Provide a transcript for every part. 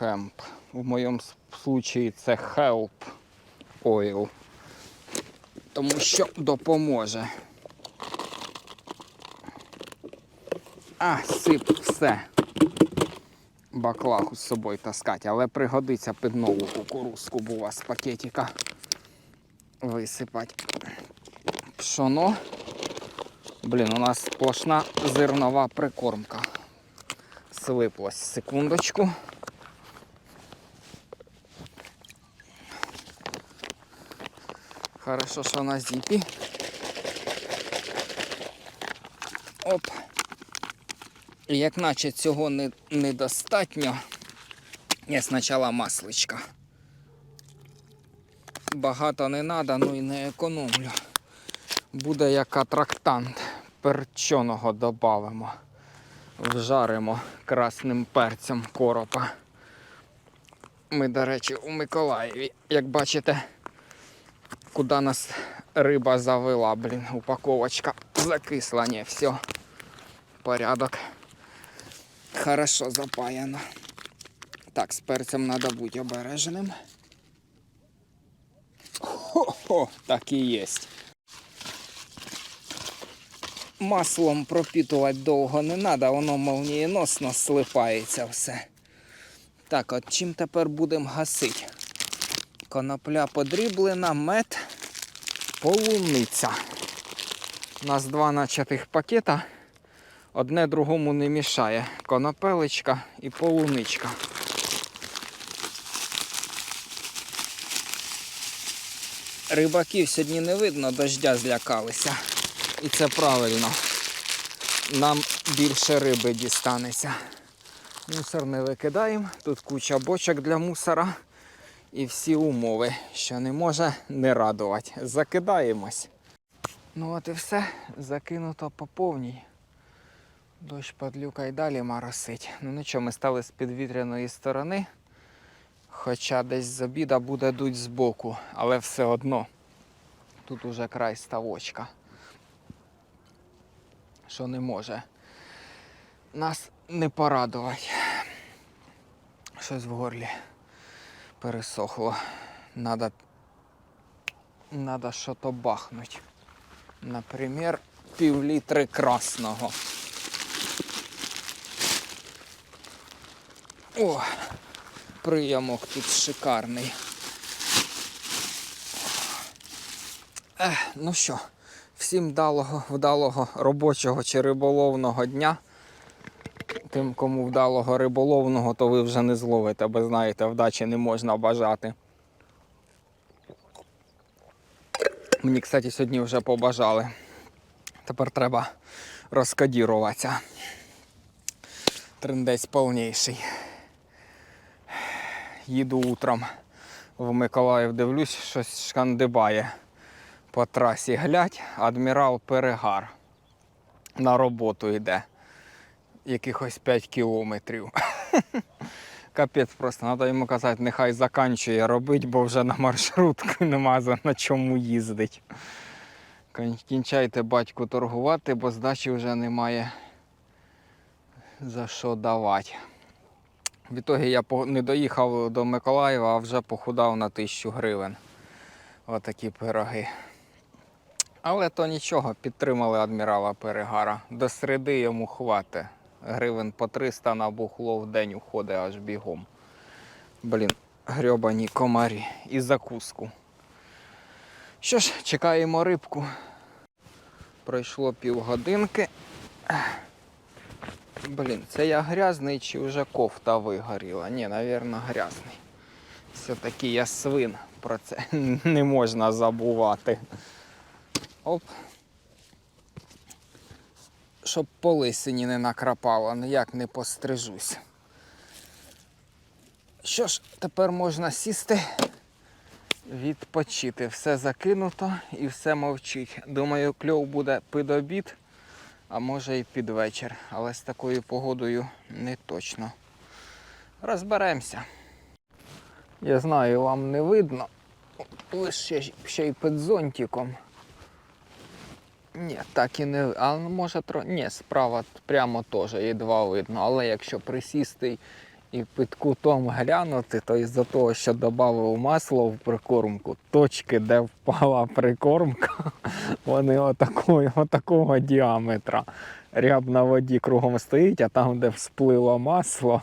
хемп. В моєму случаї це help oil. Тому що допоможе. А, сип, все. Баклаху з собою таскати, але пригодиться під нову кукурузку, бо у вас пакетика висипати. Пшоно. Блін, у нас сплошна зернова прикормка. Слиплось. Секундочку. Хорошо, що на зіпі. Оп. Як наче цього не, недостатньо, я спочатку масличка. Багато не треба, ну і не економлю. Буде як атрактант. Перченого додамо. Вжаримо красним перцем коропа. Ми, до речі, у Миколаєві, як бачите, куди нас риба завела, блін, упаковочка закисла, не, все. Порядок. Хорошо запаяно. Так, з перцем треба бути обережним. Хо-хо, так і є. Маслом пропітувати довго не треба, воно молнієносно слипається все. Так, от чим тепер будемо гасити? Конопля подріблена, мед, полуниця. У нас два начатих пакета. Одне другому не мішає. Конопелечка і полуничка. Рибаків сьогодні не видно, дождя злякалися. І це правильно. Нам більше риби дістанеться. Мусор не викидаємо. Тут куча бочок для мусора. І всі умови, що не може не радувати. Закидаємось. Ну от і все. Закинуто по повній. Дощ падлюка й далі маросить. Ну нічого, ми стали з підвітряної сторони. Хоча десь з обіда буде дуть збоку, але все одно. Тут уже край ставочка. Що не може нас не порадувати. Щось в горлі пересохло. Надо, надо що-то бахнуть. Наприклад, пів літри красного. О, приямок тут шикарний. Ех, ну що, всім вдалого, вдалого робочого чи риболовного дня. Тим, кому вдалого риболовного, то ви вже не зловите, бо знаєте, вдачі не можна бажати. Мені, кстати, сьогодні вже побажали. Тепер треба розкодіруватися. Трендець повніший. Їду утром в Миколаїв, дивлюсь, щось шкандибає по трасі. Глядь, адмірал Перегар на роботу йде. Якихось 5 кілометрів. Капець просто, треба йому казати, нехай заканчує робити, бо вже на маршрутку нема за на чому їздить. Кінчайте батьку торгувати, бо здачі вже немає за що давати. В ітогі я не доїхав до Миколаєва, а вже похудав на тисячу гривень. Отакі пироги. Але то нічого, підтримали адмірала Перегара. До середи йому хватить. Гривень по 300 на бухло в день уходить аж бігом. Блін, грьобані комарі і закуску. Що ж, чекаємо рибку. Пройшло півгодинки. Блін, це я грязний чи вже кофта вигоріла? Ні, напевно, грязний. Все-таки я свин, про це не можна забувати. Оп. Щоб по лисині не накрапало, ніяк не пострижусь. Що ж, тепер можна сісти, відпочити. Все закинуто і все мовчить. Думаю, кльов буде під обід, а може і під вечір. Але з такою погодою не точно. Розберемося. Я знаю, вам не видно. Лише ще й під зонтиком. Ні, так і не. А може тро. Ні, справа прямо теж єдва видно. Але якщо присісти і під кутом глянути, то із-за того, що додав масло в прикормку, точки, де впала прикормка, вони отакої, отакого діаметра. Ряб на воді кругом стоїть, а там, де всплило масло,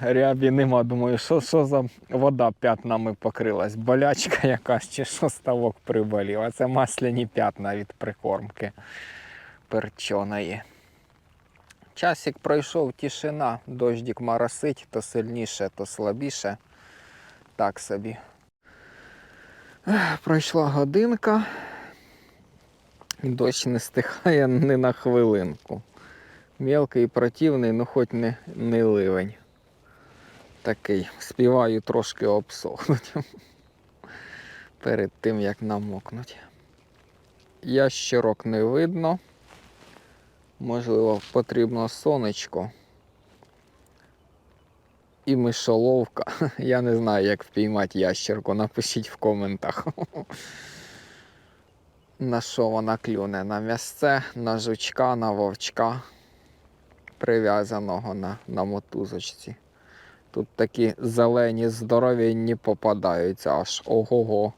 рябі нема. Думаю, що, що за вода п'ятнами покрилась? Болячка якась чи що ставок приболів. А це масляні п'ятна від прикормки перчоної. Часик пройшов тишина, дождик моросить, то сильніше, то слабіше. Так собі. Пройшла годинка. Дощ не стихає ні на хвилинку. Мелкий, противний, ну хоч не, не ливень. Такий. Співаю трошки обсохнуть. Перед тим як намокнуть. Ящерок не видно. Можливо, потрібно сонечко. І мишоловка. Я не знаю, як впіймати ящерку. Напишіть в коментах. На що вона клюне? На м'ясце, на жучка, на вовчка, прив'язаного на, на мотузочці. Тут такі зелені, здоровенні попадаються, аж ого-го.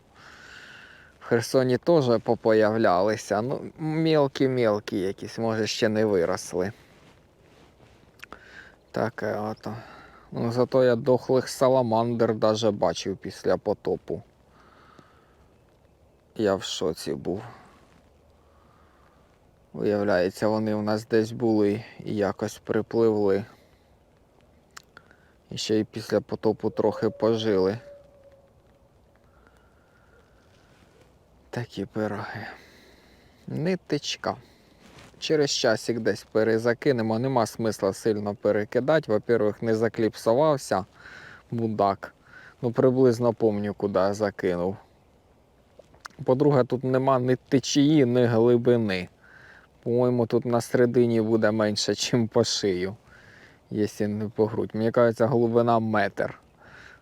В Херсоні теж попоявлялися. Ну, мілкі-мілкі якісь, може, ще не виросли. Таке ото. Ну, зато я дохлих саламандр даже бачив після потопу. Я в шоці був. Виявляється, вони у нас десь були і якось припливли. І ще й після потопу трохи пожили. Такі пироги. Нитичка. Через часик десь перезакинемо. Нема смисла сильно перекидати. Во-первых, не закліпсувався мудак. Ну, приблизно помню, куди закинув. По-друге, тут нема ні течії, ні глибини. По-моєму, тут на середині буде менше, ніж по шию, якщо не по грудь. Мені кажеться, глибина метр.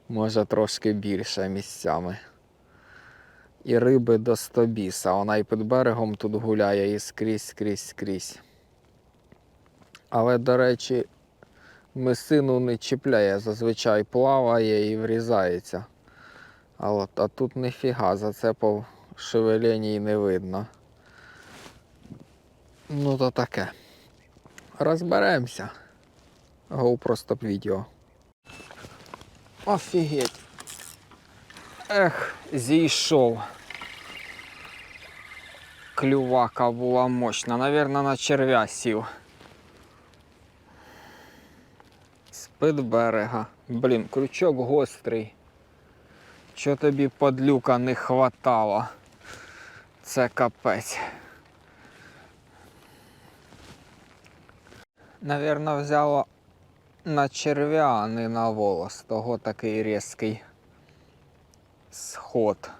Може трошки більше місцями. І риби до стобіса. Вона і під берегом тут гуляє і скрізь, скрізь, скрізь. Але, до речі, мисину не чіпляє, зазвичай плаває і врізається. А, от, а тут ніфіга, зацепов шевелені і не видно. Ну то таке. Розберемося. GoPro стоп відео. Офігеть. Ех, зійшов. Клювака була мощна. Навірно, на черв'я сів. З-під берега. Блін, крючок гострий. Що тобі подлюка не хватало? Це капець. Навірно, взяло на черв'я, а не на волос. Того такий різкий сход.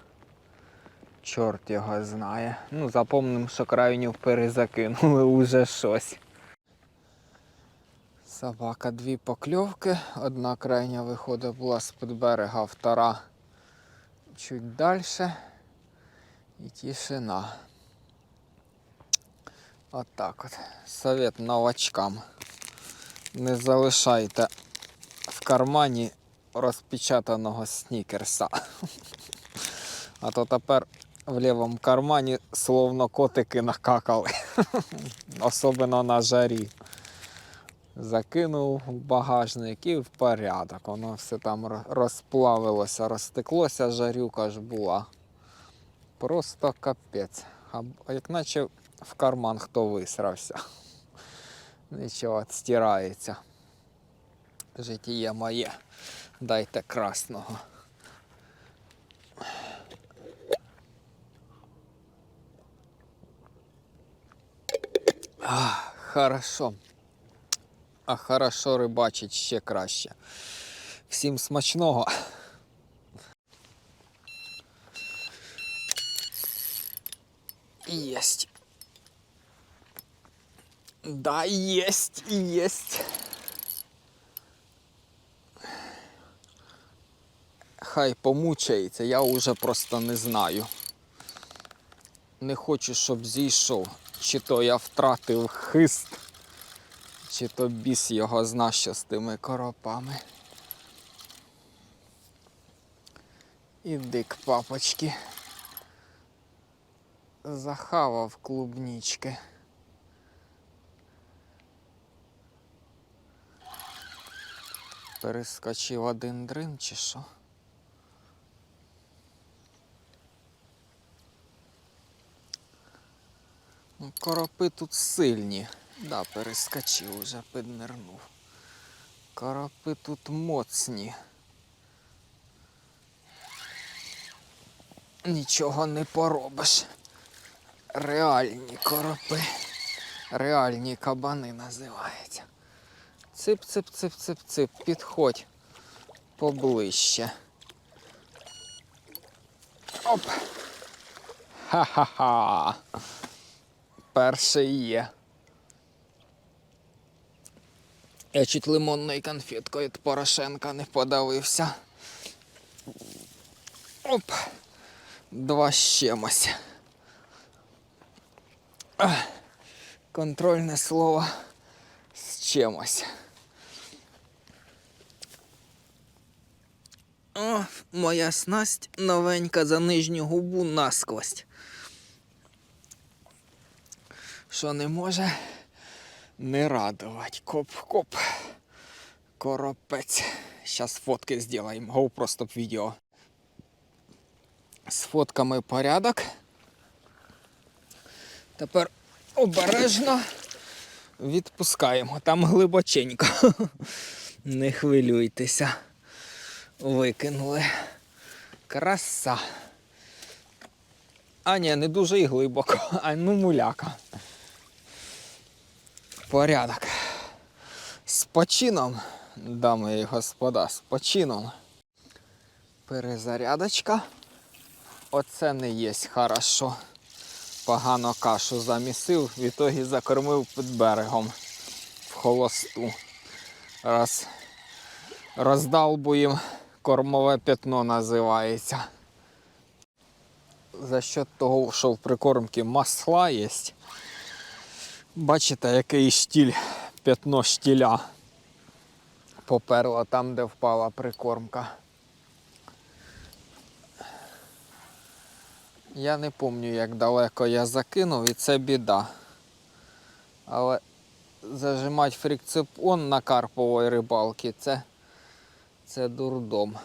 Чорт його знає. Ну, запомним, що крайню перезакинули уже щось. Собака дві покльовки. Одна крайня виходить була з-під берега, втора чуть далі. І тишина. Отак от. Совет новачкам. Не залишайте в кармані розпечатаного снікерса. А то тепер в лівому кармані словно котики накакали. Особливо на жарі. Закинув в багажник і в порядок. Воно все там розплавилося, розтеклося, жарюка ж була. Просто капець. Як наче в карман хто висрався. Нічого, стирається. Житіє моє. Дайте красного. А, хорошо. А хорошо рибачить ще краще. Всім смачного. Єсть. Да, єсть, єсть. Хай помучається, я вже просто не знаю. Не хочу, щоб зійшов. Чи то я втратив хист, Чи то біс його зна, що з тими коропами. Іди к папочки. Захавав клубнічки. Перескочив один дрин чи що? Ну, коропи тут сильні. Да, перескочив уже, піднирнув. Коропи тут моцні. Нічого не поробиш. Реальні коропи. Реальні кабани називаються. Цип, цип, цип, цип, цип. Підходь поближче. Оп. Ха-ха-ха. Перший є. Я чуть лимонною конфеткою від Порошенка не подавився. Оп. Два з чимось. Контрольне слово з чимось. О, моя снасть новенька за нижню губу насквозь. Що не може не радувати. Коп-коп. Коропець. Зараз фотки зробимо. Гоу просто відео. З фотками порядок. Тепер обережно відпускаємо. Там глибоченько. Не хвилюйтеся. Викинули. Краса. А ні, не дуже і глибоко, а ну муляка. Порядок. З почином, дами і господа, з почином. Перезарядочка. Оце не єсть хорошо. Погано кашу замісив, в ітогі закормив під берегом в холосту. Раз роздалбуєм кормове пятно називається. За счет того, що в прикормці масла є. Бачите, який штіль, пятно штіля поперло там, де впала прикормка. Я не пам'ятаю, як далеко я закинув, і це біда. Але зажимати фрикцепон на карповій рибалці це, це дурдом.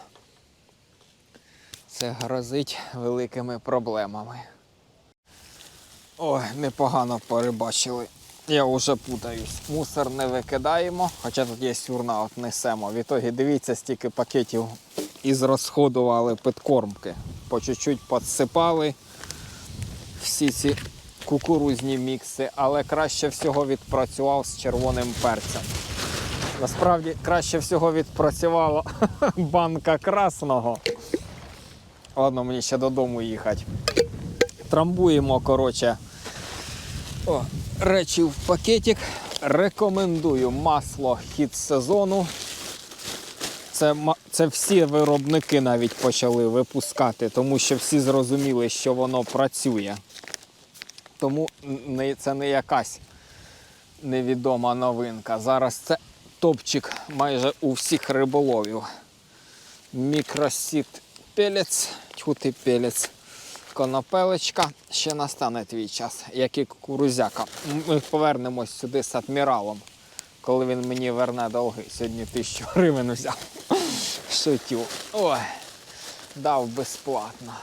Це грозить великими проблемами. Ой, непогано порибачили. Я вже путаюсь. Мусор не викидаємо, хоча тут є сюрна, от несемо. В ітогі дивіться, стільки пакетів ізрозходували підкормки. По чуть-чуть підсипали всі ці кукурузні мікси, але краще всього відпрацював з червоним перцем. Насправді краще всього відпрацювала банка красного. Ладно, мені ще додому їхати. Трамбуємо, коротше, о, речі в пакетик. Рекомендую масло хід сезону. Це, це всі виробники навіть почали випускати, тому що всі зрозуміли, що воно працює. Тому це не якась невідома новинка. Зараз це топчик майже у всіх риболовів. Мікросіт пелець, тьхути пелець, конопелечка. Ще настане твій час, як і кукурузяка. Ми повернемось сюди з адміралом, коли він мені верне долги. Сьогодні тисячу гривень взяв. Шутів. Ой, дав безплатно,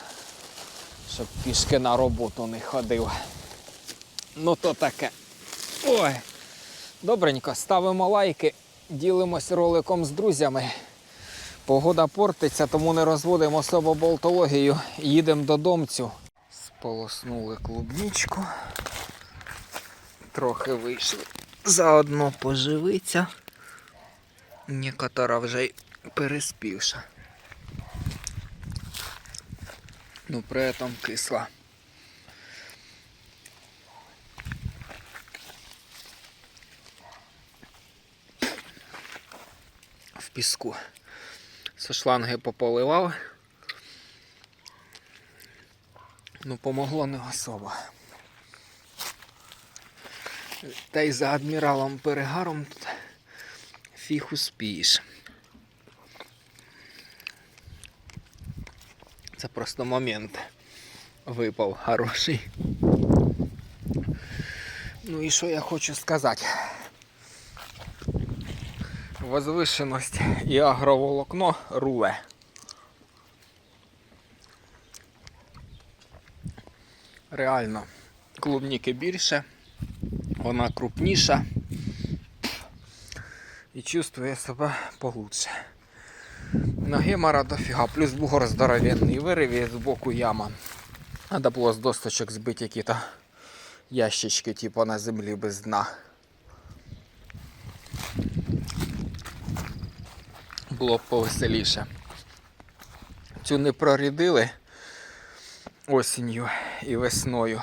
щоб пішки на роботу не ходив. Ну то таке. Ой. Добренько, ставимо лайки, ділимось роликом з друзями. Погода портиться, тому не розводимо особо болтологію. Їдемо додомцю. Сполоснули клубничку. Трохи вийшли. Заодно поживиться. Некотора вже й переспівша. Ну, при этом кисла. Піску. Со шланги пополивав. Ну, помогло не особо. Та й за адміралом перегаром тут фіг успієш. Це просто момент випав хороший. Ну і що я хочу сказати? Возвишеність і агроволокно руле. Реально, клубніки більше, вона крупніша і чувствує себе получше. Ноги мара дофіга, плюс бугор здоровенний, вириві з боку яма. Надо було з досточок збити які-то ящички, типу на землі без дна. Було б повеселіше. Цю не прорідили осінню і весною.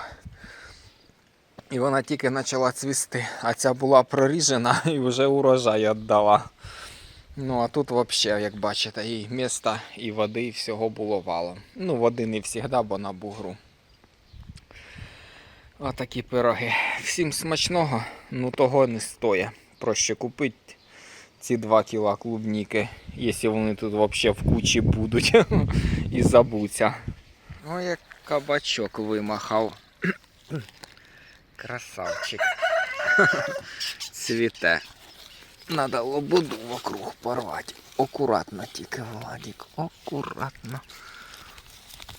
І вона тільки почала цвісти, а ця була проріжена і вже урожай віддала. Ну а тут взагалі, як бачите, і міста, і води, і всього було валом. Ну, води не завжди, бо на бугру. Отакі пироги. Всім смачного, ну того не стоїть. Проще купити ці 2 кіла клубніки, якщо вони тут взагалі в кучі будуть і забуться. Ой, як кабачок вимахав. Красавчик. Цвіте. Надо лободу вокруг порвати. Акуратно тільки, Владик, акуратно.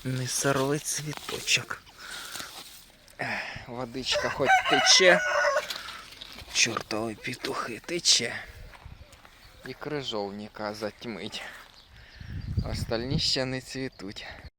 Не сорви цвіточок. Водичка хоч тече. Чортові петухи тече. І крижовника затьмить. Остальні ще не цвітуть.